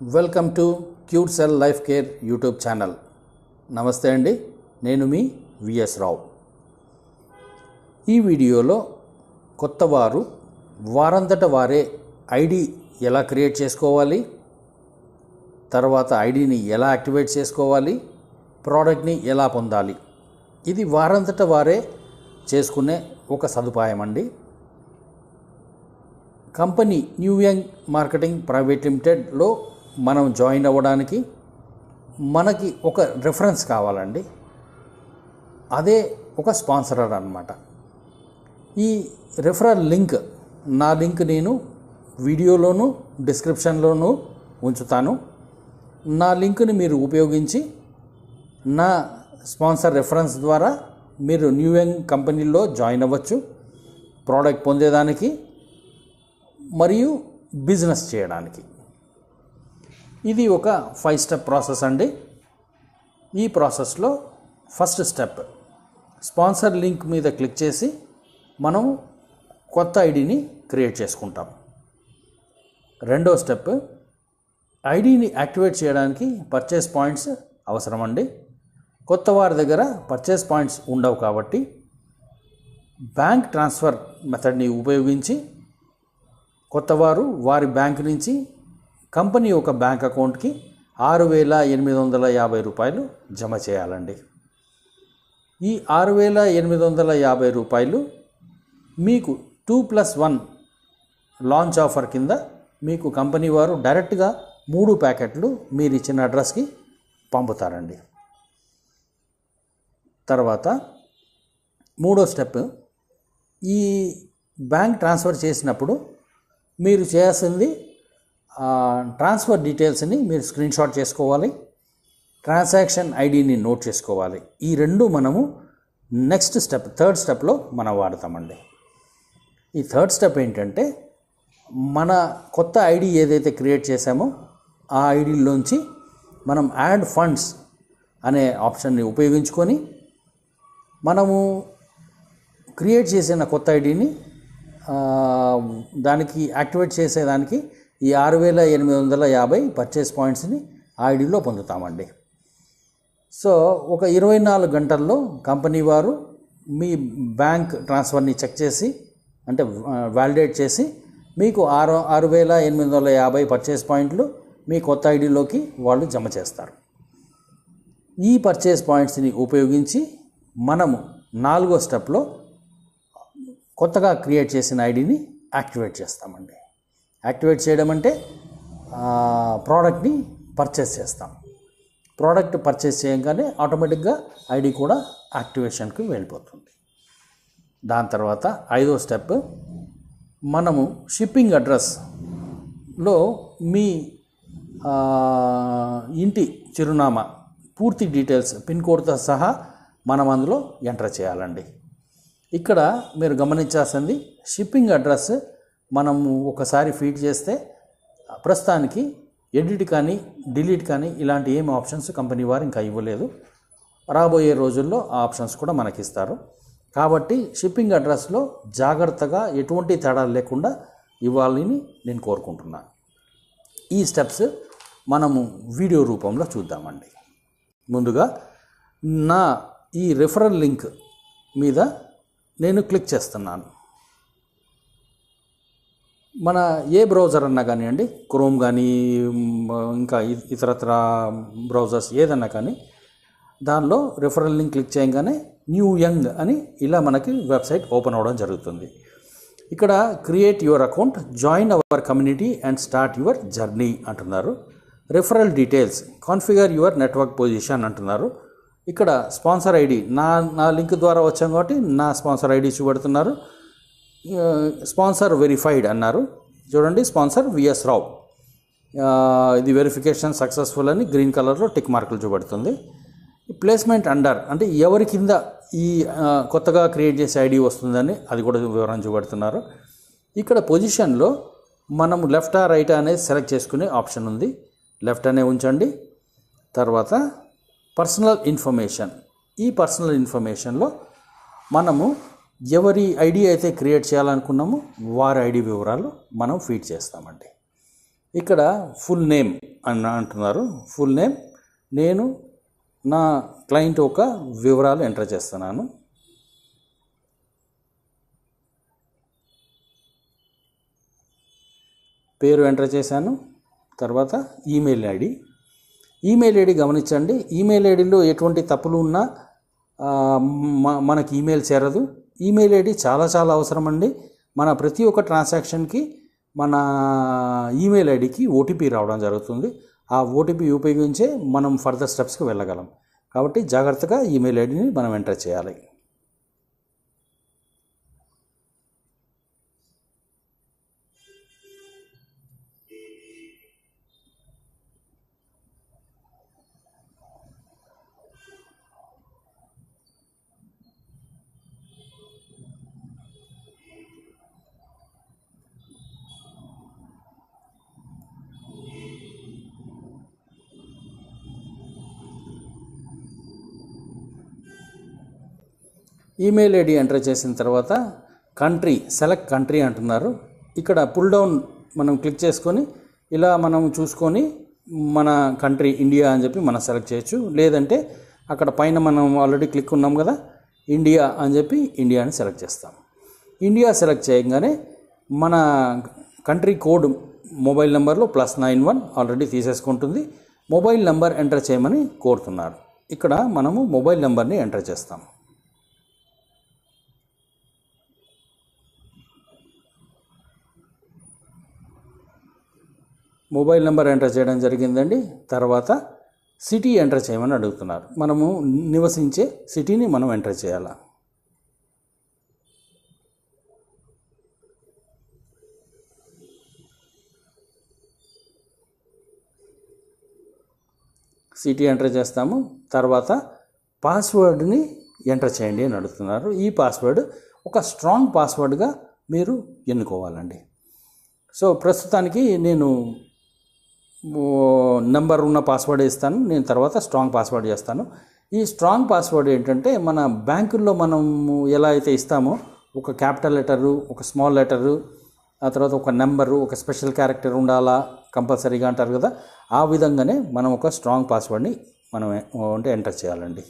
Welcome to cute cell life care YouTube channel. నమస్తే అండి నేను మీ విఎస్ రావు. ఈ వీడియోలో కొత్త వారు వారంతట వారే ఐడి ఎలా క్రియేట్ చేసుకోవాలి తర్వాత ఐడిని ఎలా యాక్టివేట్ చేసుకోవాలి ప్రోడక్ట్ని ఎలా పొందాలి ఇది వారంతట వారే చేసుకునే ఒక సదుపాయం అండి. Company new young marketing private లిమిటెడ్లో మనం జాయిన్ అవ్వడానికి మనకి ఒక రెఫరెన్స్ కావాలండి. అదే ఒక స్పాన్సరర్ అనమాట ఈ రెఫరల్ లింక్ నా లింక్ నేను వీడియోలోను డిస్క్రిప్షన్లోను ఉంచుతాను. నా లింక్ని మీరు ఉపయోగించి నా స్పాన్సర్ రెఫరెన్స్ ద్వారా మీరు న్యూ యంగ్ కంపెనీలో జాయిన్ అవ్వచ్చు. ప్రోడక్ట్ పొందేదానికి మరియు బిజినెస్ చేయడానికి. ఇది ఒక ఫైవ్ స్టెప్ ప్రాసెస్ అండి. ఈ ప్రాసెస్లో ఫస్ట్ స్టెప్ స్పాన్సర్ లింక్ మీద క్లిక్ చేసి మనం కొత్త ఐడిని క్రియేట్ చేసుకుంటాం. రెండో స్టెప్ ఐడిని యాక్టివేట్ చేయడానికి పర్చేస్ పాయింట్స్ అవసరం అండి కొత్త వారి దగ్గర పర్చేస్ పాయింట్స్ ఉండవు కాబట్టి బ్యాంక్ ట్రాన్స్ఫర్ మెథడ్ని ఉపయోగించి కొత్తవారు వారి బ్యాంక్ నుంచి కంపెనీ ఒక బ్యాంక్ అకౌంట్కి ఆరు వేల ఎనిమిది వందల యాభై రూపాయలు జమ చేయాలండి. ఈ ఆరు వేల ఎనిమిది వందల యాభై రూపాయలు మీకు two plus one launch offer కింద మీకు కంపెనీ వారు డైరెక్ట్గా మూడు ప్యాకెట్లు మీరు ఇచ్చిన అడ్రస్కి పంపుతారండి. తర్వాత మూడో స్టెప్ ఈ బ్యాంక్ ట్రాన్స్ఫర్ చేసినప్పుడు మీరు చేయాల్సింది ట్రాన్స్ఫర్ డీటెయిల్స్ని మీరు స్క్రీన్ షాట్ చేసుకోవాలి. ట్రాన్సాక్షన్ ఐడిని నోట్ చేసుకోవాలి. ఈ రెండు మనము నెక్స్ట్ స్టెప్ థర్డ్ స్టెప్లో మనం వాడతామండి. ఈ థర్డ్ స్టెప్ ఏంటంటే మన కొత్త ఐడి ఏదైతే క్రియేట్ చేశామో ఆ ఐడిలోంచి మనం యాడ్ ఫండ్స్ అనే ఆప్షన్ని ఉపయోగించుకొని మనము క్రియేట్ చేసిన కొత్త ఐడిని దానికి యాక్టివేట్ చేసేదానికి ఈ ఆరు వేల ఎనిమిది వందల యాభై పర్చేస్ పాయింట్స్ని ఐడిలో పొందుతామండి. సో ఒక ఇరవై నాలుగు గంటల్లో కంపెనీ వారు మీ బ్యాంక్ ట్రాన్స్ఫర్ని చెక్ చేసి అంటే వ్యాలిడేట్ చేసి మీకు ఆరు ఆరు వేల ఎనిమిది వందల యాభై పర్చేస్ పాయింట్లు మీ కొత్త ఐడిలోకి వాళ్ళు జమ చేస్తారు. ఈ పర్చేస్ పాయింట్స్ని ఉపయోగించి మనము నాలుగో స్టెప్లో కొత్తగా క్రియేట్ చేసిన ఐడిని యాక్టివేట్ చేస్తామండి. యాక్టివేట్ చేయడం అంటే ప్రోడక్ట్ని పర్చేస్ చేస్తాం. ప్రోడక్ట్ పర్చేస్ చేయగానే ఆటోమేటిక్గా ఐడి కూడా యాక్టివేషన్కి వెళ్ళిపోతుంది. దాని తర్వాత ఐదో స్టెప్ మనము షిప్పింగ్ అడ్రస్లో మీ ఇంటి చిరునామా పూర్తి డీటెయిల్స్ పిన్ కోడ్తో సహా మనం అందులో ఎంటర్ చేయాలండి. ఇక్కడ మీరు గమనించాల్సింది షిప్పింగ్ అడ్రస్ మనము ఒకసారి ఫీడ్ చేస్తే ప్రస్తుతానికి ఎడిట్ కానీ డిలీట్ కానీ ఇలాంటి ఏం ఆప్షన్స్ కంపెనీ వారు ఇంకా ఇవ్వలేదు. రాబోయే రోజుల్లో ఆ ఆప్షన్స్ కూడా మనకి ఇస్తారు కాబట్టి షిప్పింగ్ అడ్రస్లో జాగ్రత్తగా ఎటువంటి తేడాలు లేకుండా ఇవ్వాలని నేను కోరుకుంటున్నాను ఈ స్టెప్స్ మనము వీడియో రూపంలో చూద్దామండి. ముందుగా నా ఈ రెఫరల్ లింక్ మీద నేను క్లిక్ చేస్తున్నాను. మన ఏ బ్రౌజర్ అన్నా కానివ్వండి క్రోమ్ కానీ ఇంకా ఇతరత్ర బ్రౌజర్స్ ఏదన్నా కానీ దానిలో రిఫరల్ లింక్ క్లిక్ చేయగానే న్యూ యంగ్ అని ఇలా మనకి వెబ్సైట్ ఓపెన్ అవ్వడం జరుగుతుంది. ఇక్కడ create your account join our community and start your journey అంటున్నారు. Referral details configure your network position అంటున్నారు. ఇక్కడ స్పాన్సర్ ఐడి నా నా లింక్ ద్వారా వచ్చాం కాబట్టి నా స్పాన్సర్ ఐడి చూపెడుతున్నారు. స్పాన్సర్ వెరిఫైడ్ అన్నారు. చూడండి sponsor V S. Rao verification successful అని గ్రీన్ కలర్లో టిక్ మార్కులు చూపెడుతుంది. ప్లేస్మెంట్ అండర్ అంటే ఎవరి కింద ఈ కొత్తగా క్రియేట్ చేసే ఐడి వస్తుందని అది కూడా వివరం చూపెడుతున్నారు. ఇక్కడ పొజిషన్లో మనం లెఫ్టా రైట్ అనేది సెలెక్ట్ చేసుకునే ఆప్షన్ ఉంది. లెఫ్ట్ అనే ఉంచండి. తర్వాత పర్సనల్ ఇన్ఫర్మేషన్. ఈ పర్సనల్ ఇన్ఫర్మేషన్లో మనము ఎవరి ఐడి అయితే క్రియేట్ చేయాలనుకున్నామో వారి ఐడి వివరాలు మనం ఫీడ్ చేస్తామండి. ఇక్కడ ఫుల్ నేమ్ అని అంటున్నారు. Full name. నేను నా క్లయింట్ ఒక వివరాలు ఎంటర్ చేస్తున్నాను. పేరు ఎంటర్ చేశాను. తర్వాత ఈమెయిల్ ఐడి. ఈమెయిల్ ఐడి గమనించండి. ఈమెయిల్ ఐడిలో ఎటువంటి తప్పులు ఉన్నా మనకి ఈమెయిల్ చేరదు. ఈమెయిల్ ఐడి చాలా చాలా అవసరం అండి మన ప్రతి ఒక్క ట్రాన్సాక్షన్కి మన ఈమెయిల్ ఐడికి ఓటీపీ రావడం జరుగుతుంది. ఆ ఓటీపీ ఉపయోగించే మనం ఫర్దర్ స్టెప్స్కి వెళ్ళగలం. కాబట్టి జాగ్రత్తగా ఈమెయిల్ ఐడిని మనం ఎంటర్ చేయాలి. ఈమెయిల్ ఐడి ఎంటర్ చేసిన తర్వాత కంట్రీ సెలెక్ట్ కంట్రీ అంటున్నారు. ఇక్కడ పుల్ డౌన్ మనం క్లిక్ చేసుకొని ఇలా మనం చూసుకొని మన కంట్రీ ఇండియా అని చెప్పి మనం సెలెక్ట్ చేయొచ్చు. లేదంటే అక్కడ పైన మనం ఆల్రెడీ క్లిక్ ఉన్నాం కదా ఇండియా అని చెప్పి ఇండియాని సెలెక్ట్ చేస్తాం. ఇండియా సెలెక్ట్ చేయగానే మన కంట్రీ కోడ్ మొబైల్ నెంబర్లో ప్లస్ నైన్ వన్ ఆల్రెడీ తీసేసుకుంటుంది. మొబైల్ నెంబర్ ఎంటర్ చేయమని కోరుతున్నారు. ఇక్కడ మనము మొబైల్ నెంబర్ని ఎంటర్ చేస్తాం. మొబైల్ నెంబర్ ఎంటర్ చేయడం జరిగిందండి. తర్వాత సిటీ ఎంటర్ చేయమని అడుగుతున్నారు. మనము నివసించే సిటీని మనం ఎంటర్ చేయాలా. సిటీ ఎంటర్ చేస్తాము. తర్వాత పాస్వర్డ్ని ఎంటర్ చేయండి అని అడుగుతున్నారు. ఈ పాస్వర్డ్ ఒక స్ట్రాంగ్ పాస్వర్డ్గా మీరు ఎన్నుకోవాలండి. సో ప్రస్తుతానికి నేను నెంబర్ ఉన్న పాస్వర్డ్ ఇస్తాను నేను తర్వాత స్ట్రాంగ్ పాస్వర్డ్ చేస్తాను. ఈ స్ట్రాంగ్ పాస్వర్డ్ ఏంటంటే మన బ్యాంకుల్లో మనం ఎలా అయితే ఇస్తామో ఒక క్యాపిటల్ లెటరు ఒక స్మాల్ లెటరు ఆ తర్వాత ఒక నెంబరు ఒక స్పెషల్ క్యారెక్టర్ ఉండాలా కంపల్సరీగా అంటారు కదా ఆ విధంగానే మనం ఒక స్ట్రాంగ్ పాస్వర్డ్ని మనం అంటే ఎంటర్ చేయాలండి.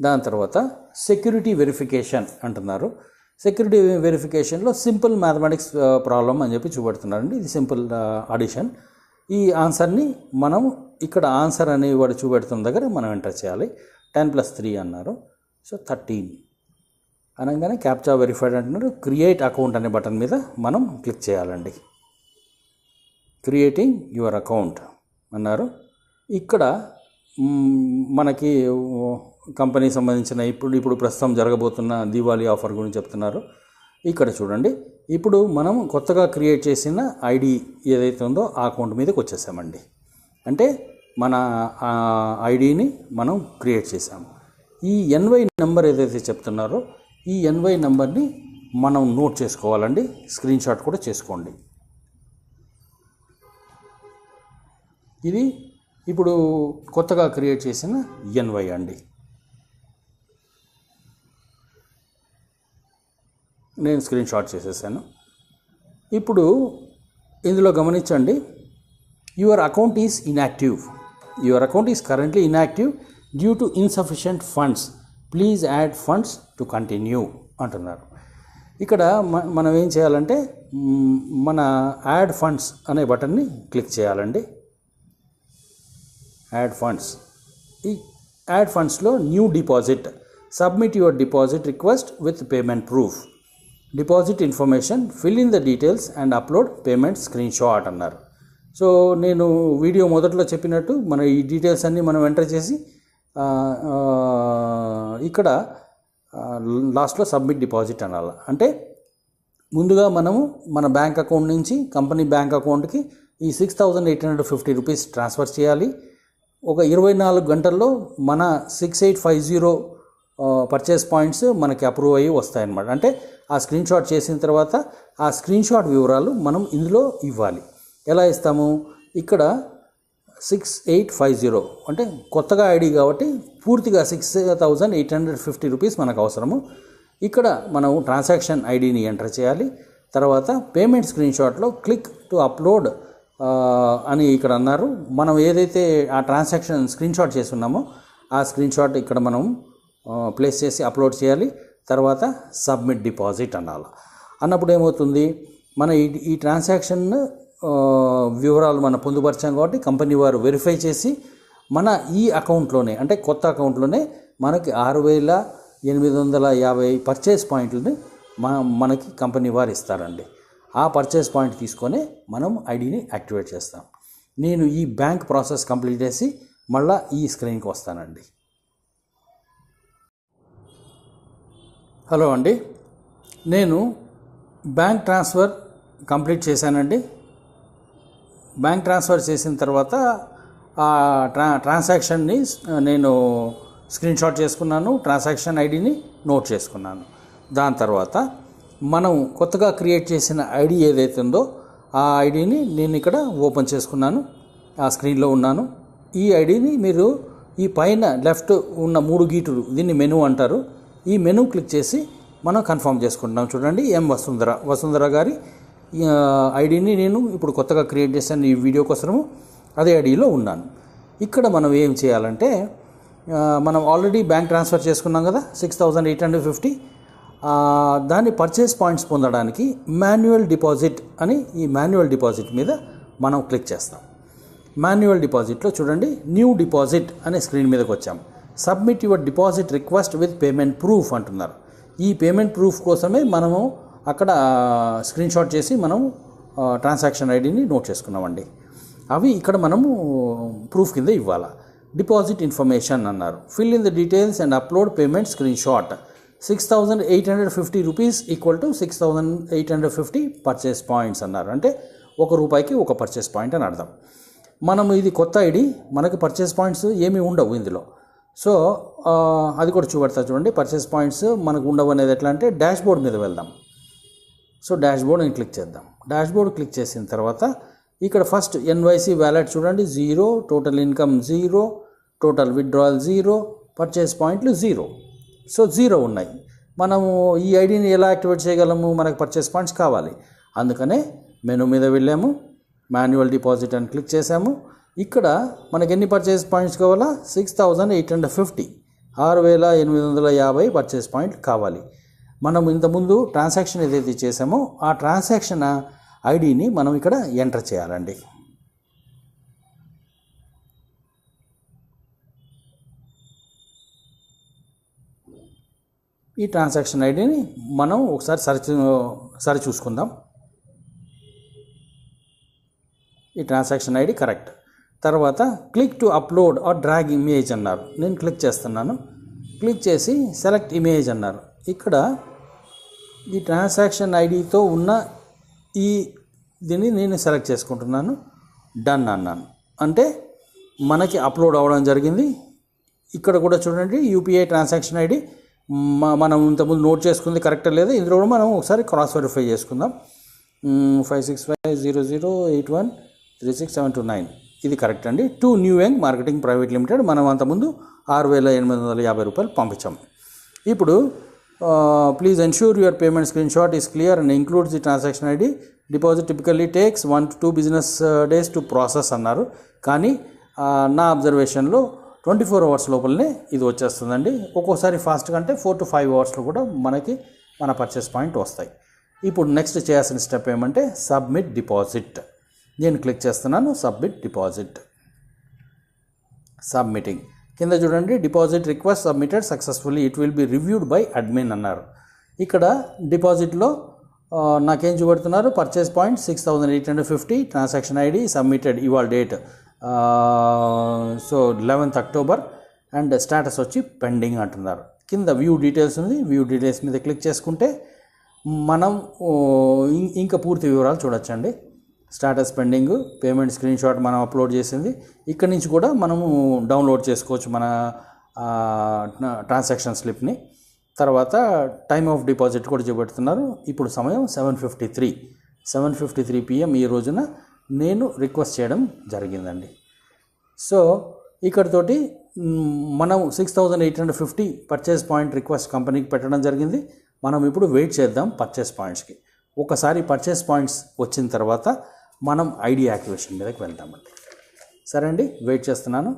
దాని తర్వాత సెక్యూరిటీ వెరిఫికేషన్ అంటున్నారు. సెక్యూరిటీ వెరిఫికేషన్లో సింపుల్ మ్యాథమెటిక్స్ ప్రాబ్లం అని చెప్పి చూపెడుతున్నారండి. ఇది సింపుల్ అడిషన్ ఈ ఆన్సర్ని మనం ఇక్కడ ఆన్సర్ అనే వాడు చూపెడుతున్న దగ్గర మనం ఎంటర్ చేయాలి. టెన్ ప్లస్ త్రీ అన్నారు. So thirteen. అనగానే క్యాప్చా వెరిఫైడ్ అంటున్నారు. క్రియేట్ అకౌంట్ అనే బటన్ మీద మనం క్లిక్ చేయాలండి. క్రియేటింగ్ యువర్ అకౌంట్ అన్నారు. ఇక్కడ మనకి కంపెనీకి సంబంధించిన ఇప్పుడు ఇప్పుడు ప్రస్తుతం జరగబోతున్న దీవాళీ ఆఫర్ గురించి చెప్తున్నారు. ఇక్కడ చూడండి. ఇప్పుడు మనం కొత్తగా క్రియేట్ చేసిన ఐడి ఏదైతే ఉందో ఆ అకౌంట్ మీదకి వచ్చేసామండి. అంటే మన ఐడిని మనం క్రియేట్ చేసాము ఈ ఎన్వై నెంబర్ ఏదైతే చెప్తున్నారో ఈ ఎన్వై నెంబర్ని మనం నోట్ చేసుకోవాలండి. స్క్రీన్ షాట్ కూడా చేసుకోండి. ఇది ఇప్పుడు కొత్తగా క్రియేట్ చేసిన ఎన్వై అండి. నేను స్క్రీన్ షాట్ చేసేసాను. ఇప్పుడు ఇందులో గమనించండి your account is inactive. Your account is currently inactive due to insufficient funds. Please add funds to continue అంటున్నారు. ఇక్కడ మనం ఏం చేయాలంటే మన యాడ్ ఫండ్స్ అనే బటన్ని క్లిక్ చేయాలండి. Add funds. ఈ యాడ్ ఫండ్స్లో new deposit. Submit your deposit request with payment proof. Deposit information fill in the details and upload payment screenshot అన్నారు సో నేను వీడియో మొదట్లో చెప్పినట్టు మన ఈ డీటెయిల్స్ అన్నీ మనం ఎంటర్ చేసి ఇక్కడ లాస్ట్లో సబ్మిట్ డిపాజిట్ అనాలి. అంటే ముందుగా మనము మన బ్యాంక్ అకౌంట్ నుంచి కంపెనీ బ్యాంక్ అకౌంట్కి ఈ six thousand eight hundred fifty rupees transfer చేయాలి. ఒక ఇరవై నాలుగు గంటల్లో మన six eight five zero purchase points మనకి అప్రూవ్ అయ్యి వస్తాయన్నమాట. అంటే ఆ స్క్రీన్ షాట్ చేసిన తర్వాత ఆ స్క్రీన్ షాట్ వివరాలు మనం ఇందులో ఇవ్వాలి. ఎలా ఇస్తాము? ఇక్కడ సిక్స్ ఎయిట్ ఫైవ్ జీరో అంటే కొత్తగా ఐడి కాబట్టి పూర్తిగా six thousand eight hundred fifty rupees మనకు అవసరము. ఇక్కడ మనం ట్రాన్సాక్షన్ ఐడిని ఎంటర్ చేయాలి. తర్వాత పేమెంట్ స్క్రీన్ షాట్లో క్లిక్ టు అప్లోడ్ అని ఇక్కడ అన్నారు. మనం ఏదైతే ఆ ట్రాన్సాక్షన్ స్క్రీన్ షాట్ చేసి ఉన్నామో ఆ స్క్రీన్ షాట్ ఇక్కడ మనం ప్లేస్ చేసి అప్లోడ్ చేయాలి. తర్వాత సబ్మిట్ డిపాజిట్ అనాలి. అన్నప్పుడు ఏమవుతుంది? మన ఈ ఈ ట్రాన్సాక్షన్ వివరాలు మనం పొందుపరిచాం కాబట్టి కంపెనీ వారు వెరిఫై చేసి మన ఈ అకౌంట్లోనే అంటే కొత్త అకౌంట్లోనే మనకి ఆరు వేల ఎనిమిది వందల యాభై పర్చేస్ పాయింట్లని మన మనకి కంపెనీ వారు ఇస్తారండి. ఆ పర్చేస్ పాయింట్ తీసుకొని మనం ఐడిని యాక్టివేట్ చేస్తాం. నేను ఈ బ్యాంక్ ప్రాసెస్ కంప్లీట్ చేసి మళ్ళీ ఈ స్క్రీన్కి వస్తానండి. హలో అండి. నేను బ్యాంక్ ట్రాన్స్ఫర్ కంప్లీట్ చేశానండి. బ్యాంక్ ట్రాన్స్ఫర్ చేసిన తర్వాత ఆ ట్రా ట్రాన్సాక్షన్ని నేను స్క్రీన్ షాట్ చేసుకున్నాను ట్రాన్సాక్షన్ ఐడిని నోట్ చేసుకున్నాను. దాని తర్వాత మనం కొత్తగా క్రియేట్ చేసిన ఐడి ఏదైతే ఉందో ఆ ఐడిని నేను ఇక్కడ ఓపెన్ చేసుకున్నాను ఆ స్క్రీన్లో ఉన్నాను. ఈ ఐడిని మీరు ఈ పైన లెఫ్ట్ ఉన్న మూడు గీటులు దీన్ని మెనూ అంటారు. ఈ మెనూ క్లిక్ చేసి మనం కన్ఫర్మ్ చేసుకుంటున్నాం. చూడండి ఎం వసుంధర. వసుంధర గారి ఐడిని నేను ఇప్పుడు కొత్తగా క్రియేట్ చేశాను ఈ వీడియో కోసము. అదే ఐడిలో ఉన్నాను. ఇక్కడ మనం ఏం చేయాలంటే మనం ఆల్రెడీ బ్యాంక్ ట్రాన్స్ఫర్ చేసుకున్నాం కదా six thousand eight hundred fifty. దాన్ని పర్చేస్ పాయింట్స్ పొందడానికి మాన్యువల్ డిపాజిట్ అని ఈ మాన్యువల్ డిపాజిట్ మీద మనం క్లిక్ చేస్తాం. మాన్యువల్ డిపాజిట్లో చూడండి న్యూ డిపాజిట్ అనే స్క్రీన్ మీదకి వచ్చాము submit your deposit request with payment proof అంటున్నారు. ఈ పేమెంట్ ప్రూఫ్ కోసమే మనము అక్కడ స్క్రీన్ షాట్ చేసి మనం ట్రాన్సాక్షన్ ఐడిని నోట్ చేసుకున్నామండి. అవి ఇక్కడ మనము ప్రూఫ్ కింద ఇవ్వాలా. డిపాజిట్ ఇన్ఫర్మేషన్ అన్నారు. Fill in the details and upload payment screenshot. Six thousand eight hundred fifty rupees equal to six thousand eight hundred fifty purchase points అన్నారు. అంటే ఒక రూపాయికి ఒక పర్చేస్ పాయింట్ అని అర్థం. మనం ఇది కొత్త ఐడి మనకి పర్చేస్ పాయింట్స్ ఏమీ ఉండవు ఇందులో. సో అది కూడా చూపెడతా చూడండి. పర్చేస్ పాయింట్స్ మనకు ఉండవు అనేది ఎట్లా అంటే డాష్ బోర్డ్ మీద వెళ్దాం. సో డాష్బోర్డ్ని నేను క్లిక్ చేద్దాం. డాష్బోర్డ్ క్లిక్ చేసిన తర్వాత ఇక్కడ ఫస్ట్ ఎన్వైసీ వ్యాలెట్ చూడండి. Zero total income zero total withdrawal zero purchase పాయింట్లు జీరో సో జీరో ఉన్నాయి. మనము ఈ ఐడిని ఎలా యాక్టివేట్ చేయగలము? మనకు పర్చేస్ పాయింట్స్ కావాలి. అందుకనే మెనూ మీద వెళ్ళాము. మాన్యువల్ డిపాజిట్ అని క్లిక్ చేసాము ఇక్కడ మనకి ఎన్ని పర్చేస్ పాయింట్స్ కావాలా? Six thousand eight hundred fifty ఆరు వేల ఎనిమిది వందల యాభై పర్చేస్ పాయింట్ కావాలి. మనం ఇంతకుముందు ట్రాన్సాక్షన్ ఏదైతే చేసామో ఆ ట్రాన్సాక్షన్ ఐడిని మనం ఇక్కడ ఎంటర్ చేయాలండి. ఈ ట్రాన్సాక్షన్ ఐడిని మనం ఒకసారి సరి సరి చూసుకుందాం. ఈ ట్రాన్సాక్షన్ ఐడి కరెక్ట్ తర్వాత click to upload or drag image అన్నారు. నేను క్లిక్ చేస్తున్నాను. క్లిక్ చేసి సెలెక్ట్ ఇమేజ్ అన్నారు. ఇక్కడ ఈ ట్రాన్సాక్షన్ ఐడితో ఉన్న ఈ దీన్ని నేను సెలెక్ట్ చేసుకుంటున్నాను. డన్ అన్నాను. అంటే మనకి అప్లోడ్ అవ్వడం జరిగింది. ఇక్కడ కూడా చూడండి యూపీఐ ట్రాన్సాక్షన్ ఐడి మనం ఇంతకుముందు నోట్ చేసుకుంది కరెక్ట్ లేదా? ఇందులో కూడా మనం ఒకసారి క్రాస్ వెరిఫై చేసుకుందాం. Five six five zero zero eight one three six seven two nine ఇది కరెక్ట్ అండి. To new young marketing private limited మనం అంతకుముందు ఆరు వేల ఎనిమిది వందల యాభై రూపాయలు పంపించాం. ఇప్పుడు please ensure your payment screenshot is clear and includes the transaction ID deposit typically takes one to two business days to process అన్నారు. కానీ నా అబ్జర్వేషన్లో ట్వంటీ ఫోర్ అవర్స్ లోపలనే ఇది వచ్చేస్తుందండి. ఒక్కోసారి ఫాస్ట్ కంటే ఫోర్ టు ఫైవ్ అవర్స్లో కూడా మనకి మన పర్చేస్ పాయింట్ వస్తాయి. ఇప్పుడు నెక్స్ట్ చేయాల్సిన స్టెప్ ఏమంటే సబ్మిట్ డిపాజిట్ నేను క్లిక్ చేస్తున్నాను సబ్మిట్ డిపాజిట్. సబ్మిటింగ్. కింద చూడండి deposit request submitted successfully it will be reviewed by admin అన్నారు. ఇక్కడ డిపాజిట్లో నాకేం చూపెడుతున్నారు? Purchase point six thousand eight hundred fifty transaction ID submitted ఇవాళ date. So eleventh October and status వచ్చి పెండింగ్ అంటున్నారు. కింద వ్యూ డీటెయిల్స్ ఉంది వ్యూ డీటెయిల్స్ మీద క్లిక్ చేసుకుంటే మనం ఇం- ఇంకా పూర్తి వివరాలు చూడొచ్చండి. Status pending. Payment screen shot మనం అప్లోడ్ చేసింది. ఇక్కడ నుంచి కూడా మనము డౌన్లోడ్ చేసుకోవచ్చు మన ట్రాన్సాక్షన్ స్లిప్ని. తర్వాత టైమ్ ఆఫ్ డిపాజిట్ కూడా చూపెడుతున్నారు. ఇప్పుడు సమయం seven fifty three. Seven fifty three PM ఈ రోజున నేను రిక్వెస్ట్ చేయడం జరిగిందండి. సో ఇక్కడతోటి మనం six thousand eight hundred fifty purchase point request కంపెనీకి పెట్టడం జరిగింది. మనం ఇప్పుడు వెయిట్ చేద్దాం పర్చేస్ పాయింట్స్కి. ఒకసారి పర్చేస్ పాయింట్స్ వచ్చిన తర్వాత మనం ఐడి యాక్టివేషన్ మీదకి వెళ్దామండి సరే అండి వెయిట్ చేస్తున్నాను.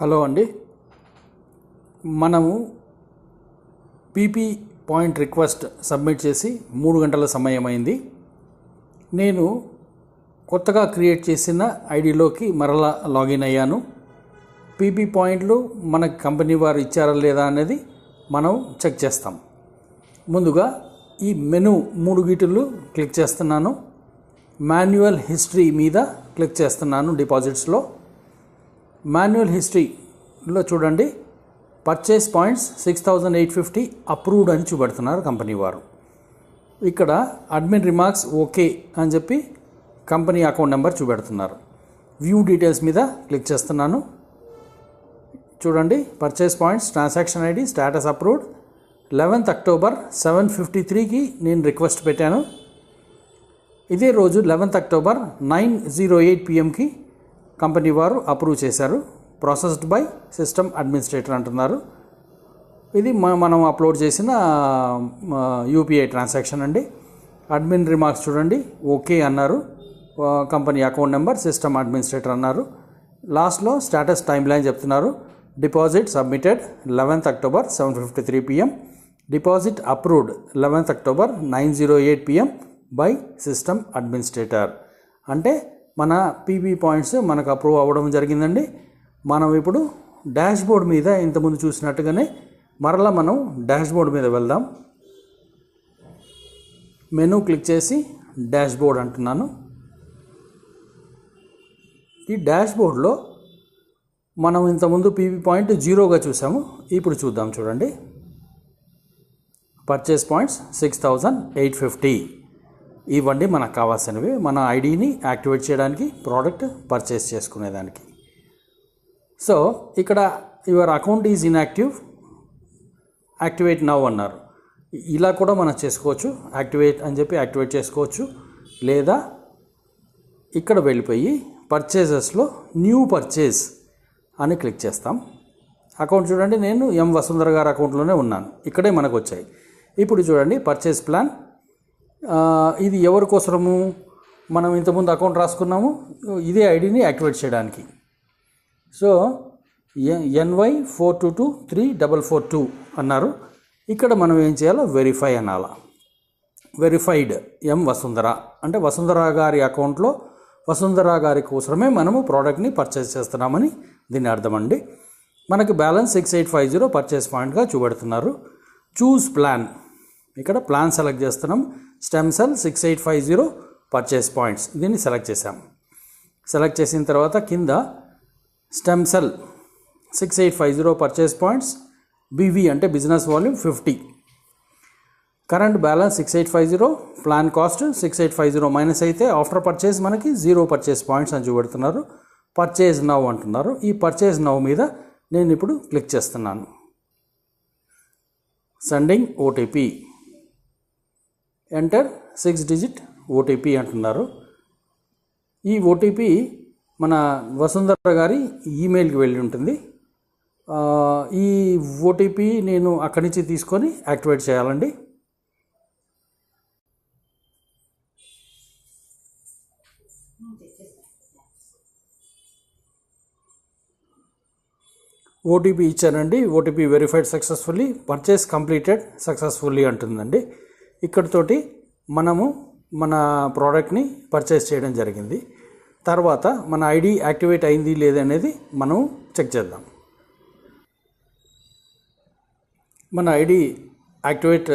హలో అండి. మనము పీపీ పాయింట్ రిక్వెస్ట్ సబ్మిట్ చేసి మూడు గంటల సమయం అయింది. నేను కొత్తగా క్రియేట్ చేసిన ఐడిలోకి మరలా లాగిన్ అయ్యాను. పీపీ పాయింట్లు మన కంపెనీ వారు ఇచ్చారా లేదా అనేది మనం చెక్ చేస్తాం. ముందుగా ఈ మెను మూడు గీటులు క్లిక్ చేస్తున్నాను. మాన్యువల్ హిస్టరీ మీద క్లిక్ చేస్తున్నాను డిపాజిట్స్లో. మాన్యువల్ హిస్టరీలో చూడండి. Purchase points six thousand eight fifty approved అని చూపెడుతున్నారు కంపెనీ వారు. ఇక్కడ అడ్మిన్ రిమార్క్స్ ఓకే అని చెప్పి కంపెనీ అకౌంట్ నెంబర్ చూపెడుతున్నారు. వ్యూ డీటెయిల్స్ మీద క్లిక్ చేస్తున్నాను. చూడండి. Purchase points transaction ID status approved eleventh October seven fifty త్రీకి నేను రిక్వెస్ట్ పెట్టాను. ఇదే రోజు eleventh October nine zero eight పిఎంకి company వారు అప్రూవ్ చేశారు. ప్రాసెస్డ్ బై సిస్టమ్ అడ్మినిస్ట్రేటర్ అంటున్నారు. ఇది మనం అప్లోడ్ చేసిన యూపీఐ ట్రాన్సాక్షన్ అండి. అడ్మిన్ రిమార్క్స్ చూడండి. ఓకే అన్నారు. Company account number system administrator అన్నారు. లాస్ట్లో స్టేటస్ టైం లైన్ చెప్తున్నారు. Deposit submitted eleventh October seven fifty three PM. Deposit approved eleventh October nine zero eight PM by system administrator అంటే మన PB points మనకు approve అవ్వడం జరిగిందండి. మనం ఇప్పుడు డాష్బోర్డ్ మీద ఇంతకుముందు చూసినట్టుగానే మరలా మనం డాష్ బోర్డ్ మీద వెళ్దాం. మెనూ క్లిక్ చేసి డాష్బోర్డ్ అంటున్నాను. ఈ డాష్బోర్డ్లో మనం ఇంతకుముందు పీవీ పాయింట్ జీరోగా చూసాము. ఇప్పుడు చూద్దాం చూడండి. Purchase points six thousand eight fifty ఇవ్వండి మనకు కావాల్సినవి మన ఐడిని యాక్టివేట్ చేయడానికి ప్రోడక్ట్ పర్చేస్ చేసుకునేదానికి. సో ఇక్కడ your account is inactive activate now అన్నారు. ఇలా కూడా మనం చేసుకోవచ్చు యాక్టివేట్ అని చెప్పి యాక్టివేట్ చేసుకోవచ్చు లేదా ఇక్కడ వెళ్ళిపోయి పర్చేజెస్లో న్యూ పర్చేజ్ అని క్లిక్ చేస్తాం. అకౌంట్ చూడండి నేను ఎం వసుంధర గారి అకౌంట్లోనే ఉన్నాను. ఇక్కడే మనకు వచ్చాయి. ఇప్పుడు చూడండి పర్చేస్ ప్లాన్ ఇది ఎవరి కోసము మనం ఇంతకుముందు అకౌంట్ రాసుకున్నాము. ఇదే ఐడిని యాక్టివేట్ చేయడానికి. So NY four two two three double four two అన్నారు. ఇక్కడ మనం ఏం చేయాలో వెరిఫై అనాలా. Verified M Vasundhara. అంటే వసుంధర గారి అకౌంట్లో వసుంధర గారి కోసమే మనము ప్రోడక్ట్ని పర్చేస్ చేస్తున్నామని దీని అర్థం అండి. మనకి balance six eight five zero purchase పాయింట్గా చూపెడుతున్నారు. చూస్ ప్లాన్ ఇక్కడ ప్లాన్ సెలెక్ట్ చేస్తున్నాం. Stem cell six eight five zero purchase points దీన్ని సెలెక్ట్ చేసాం సెలెక్ట్ చేసిన తర్వాత కింద stem cell six eight five zero purchase points BV అంటే business volume fifty current balance six eight five zero plan cost six eight five zero minus అయితే after purchase మనకి zero purchase points అని చూపెడుతున్నారు. Purchase now అంటున్నారు. ఈ purchase now మీద నేను ఇప్పుడు క్లిక్ చేస్తున్నాను. Sending OTP enter six digit OTP అంటున్నారు. ఈ ఓటీపీ మన వసుంధర గారి ఈమెయిల్కి వెళ్ళి ఉంటుంది. ఈ ఓటీపీ నేను అక్కడి నుంచి తీసుకొని యాక్టివేట్ చేయాలండి. ఓటీపీ ఇచ్చానండి. OTP verified successfully purchase completed successfully అంటుందండి. ఇక్కడితోటి మనము మన ప్రోడక్ట్ని పర్చేస్ చేయడం జరిగింది. తర్వాత మన ఐడి యాక్టివేట్ అయింది లేదనేది మనం చెక్ చేద్దాం. మన ఐడి యాక్టివేట్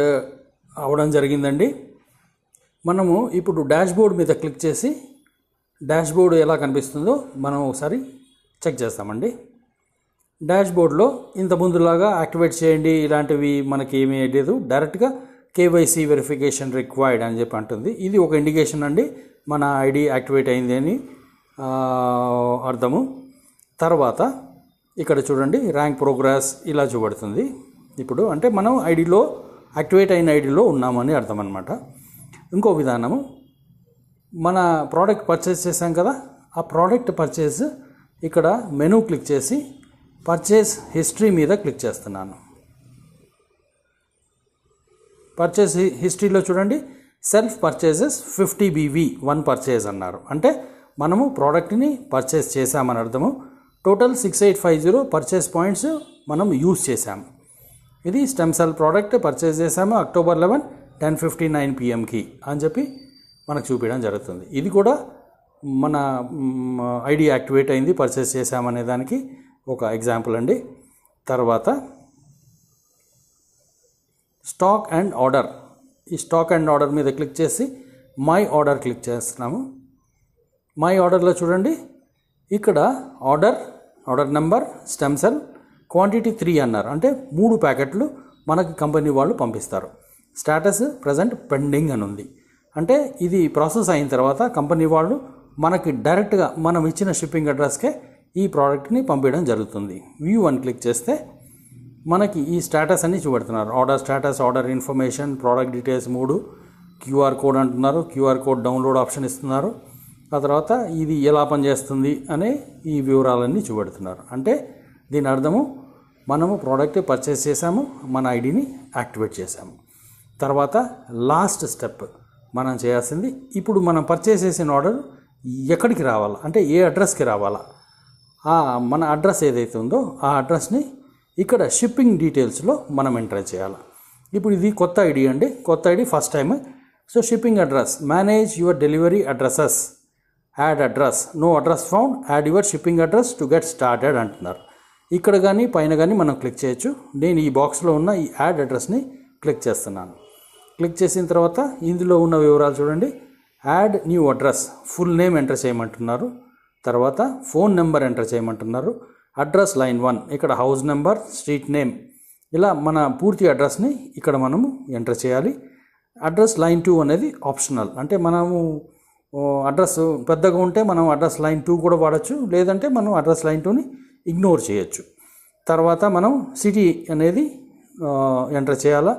అవడం జరిగిందండి. మనము ఇప్పుడు డాష్ బోర్డ్ మీద క్లిక్ చేసి డాష్బోర్డ్ ఎలా కనిపిస్తుందో మనం ఒకసారి చెక్ చేస్తామండి. డాష్ బోర్డ్లో ఇంత ముందులాగా యాక్టివేట్ చేయండి ఇలాంటివి మనకి ఏమీ లేదు. డైరెక్ట్గా కేవైసీ వెరిఫికేషన్ రిక్వైర్డ్ అని చెప్పి అంటుంది. ఇది ఒక ఇండికేషన్ అండి. మన ఐడి యాక్టివేట్ అయింది అని అర్థము. తర్వాత ఇక్కడ చూడండి ర్యాంక్ ప్రోగ్రెస్ ఇలా చూపడుతుంది ఇప్పుడు అంటే మనం ఐడిలో యాక్టివేట్ అయిన ఐడిలో ఉన్నామని అర్థం అనమాట ఇంకో విధానము మన ప్రోడక్ట్ పర్చేస్ చేసాం కదా ఆ ప్రోడక్ట్ పర్చేస్ ఇక్కడ మెనూ క్లిక్ చేసి పర్చేస్ హిస్టరీ మీద క్లిక్ చేస్తున్నాను. పర్చేస్ హిస్టరీలో చూడండి. Self purchases fifty BV one purchase అన్నారు. అంటే మనము ప్రోడక్ట్ని పర్చేస్ చేశామని అర్థము. Total six eight five zero purchase points మనం యూజ్ చేశాము ఇది స్టెమ్ సెల్ ప్రోడక్ట్ పర్చేస్ చేసాము October eleven ten fifty nine పిఎంకి అని చెప్పి మనకు చూపించడం జరుగుతుంది. ఇది కూడా మన ఐడి యాక్టివేట్ అయింది పర్చేస్ చేశామనే దానికి ఒక ఎగ్జాంపుల్ అండి. తర్వాత స్టాక్ అండ్ ఆర్డర్. ఈ స్టాక్ అండ్ ఆర్డర్ మీద క్లిక్ చేసి మై ఆర్డర్ క్లిక్ చేస్తున్నాము. మై ఆర్డర్లో చూడండి. ఇక్కడ order order number stem cell quantity three అన్నారు. అంటే మూడు ప్యాకెట్లు మనకి కంపెనీ వాళ్ళు పంపిస్తారు. స్టేటస్ ప్రజెంట్ పెండింగ్ అని ఉంది. అంటే ఇది ప్రాసెస్ అయిన తర్వాత కంపెనీ వాళ్ళు మనకి డైరెక్ట్గా మనం ఇచ్చిన షిప్పింగ్ అడ్రస్కే ఈ ప్రోడక్ట్ని పంపించడం జరుగుతుంది. వ్యూ అని క్లిక్ చేస్తే మనకి ఈ స్టేటస్ అన్ని చూపెడుతున్నారు. Order status order information product details మూడు క్యూఆర్ కోడ్ అంటున్నారు. క్యూఆర్ కోడ్ డౌన్లోడ్ ఆప్షన్ ఇస్తున్నారు. ఆ తర్వాత ఇది ఎలా పనిచేస్తుంది అనే ఈ వివరాలన్నీ చూపెడుతున్నారు. అంటే దీని అర్థము మనము ప్రోడక్ట్ పర్చేస్ చేసాము మన ఐడిని యాక్టివేట్ చేసాము తర్వాత లాస్ట్ స్టెప్ మనం చేయాల్సింది ఇప్పుడు మనం పర్చేస్ చేసిన ఆర్డర్ ఎక్కడికి రావాలా? అంటే ఏ అడ్రస్కి రావాలా? మన అడ్రస్ ఏదైతే ఉందో ఆ అడ్రస్ని ఇక్కడ షిప్పింగ్ డీటెయిల్స్లో మనం ఎంటర్ చేయాలి. ఇప్పుడు ఇది కొత్త ఐడి అండి. కొత్త ID first time so shipping address manage your delivery addresses add address no address found add your shipping address to get started అంటున్నారు. ఇక్కడ కానీ పైన కానీ మనం క్లిక్ చేయొచ్చు. నేను ఈ బాక్స్లో ఉన్న ఈ యాడ్ అడ్రస్ని క్లిక్ చేస్తున్నాను. క్లిక్ చేసిన తర్వాత ఇందులో ఉన్న వివరాలు చూడండి. Add new address full name enter చేయమంటున్నారు. తర్వాత ఫోన్ నెంబర్ ఎంటర్ చేయమంటున్నారు. Address line one. ఇక్కడ హౌస్ నెంబర్ స్ట్రీట్ నేమ్. ఇలా మన పూర్తి అడ్రస్ని ఇక్కడ మనము ఎంటర్ చేయాలి. అడ్రస్ లైన్ టూ అనేది ఆప్షనల్. అంటే మనము అడ్రస్ పెద్దగా ఉంటే మనం అడ్రస్ లైన్ టూ కూడా వాడచ్చు. లేదంటే మనం అడ్రస్ లైన్ టూని ఇగ్నోర్ చేయొచ్చు. తర్వాత మనం సిటీ అనేది ఎంటర్ చేయాలా?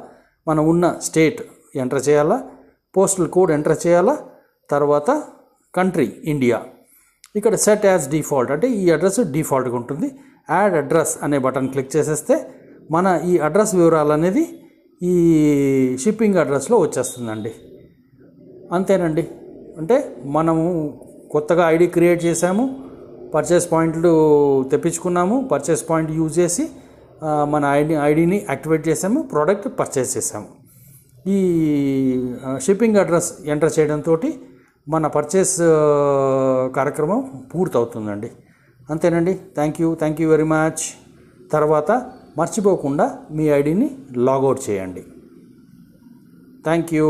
మనం ఉన్న స్టేట్ ఎంటర్ చేయాలా? పోస్టల్ కోడ్ ఎంటర్ చేయాలా? తర్వాత కంట్రీ ఇండియా. ఇక్కడ సెట్ యాజ్ డిఫాల్ట్ అంటే ఈ అడ్రస్ డిఫాల్ట్గా ఉంటుంది. యాడ్ అడ్రస్ అనే బటన్ క్లిక్ చేసేస్తే మన ఈ అడ్రస్ వివరాలు అనేది ఈ షిప్పింగ్ అడ్రస్లో వచ్చేస్తుందండి. అంతేనండి. అంటే మనము కొత్తగా ఐడి క్రియేట్ చేసాము పర్చేస్ పాయింట్లు తెప్పించుకున్నాము పర్చేస్ పాయింట్ యూజ్ చేసి మన ఐడి ఐడిని యాక్టివేట్ చేసాము ప్రోడక్ట్ పర్చేస్ చేసాము ఈ షిప్పింగ్ అడ్రస్ ఎంటర్ చేయడంతో మన పర్చేస్ uh, కార్యక్రమం పూర్తవుతుందండి. అంతేనండి. Thank you thank you very much తర్వాత మర్చిపోకుండా మీ ఐడిని లాగౌట్ చేయండి. Thank you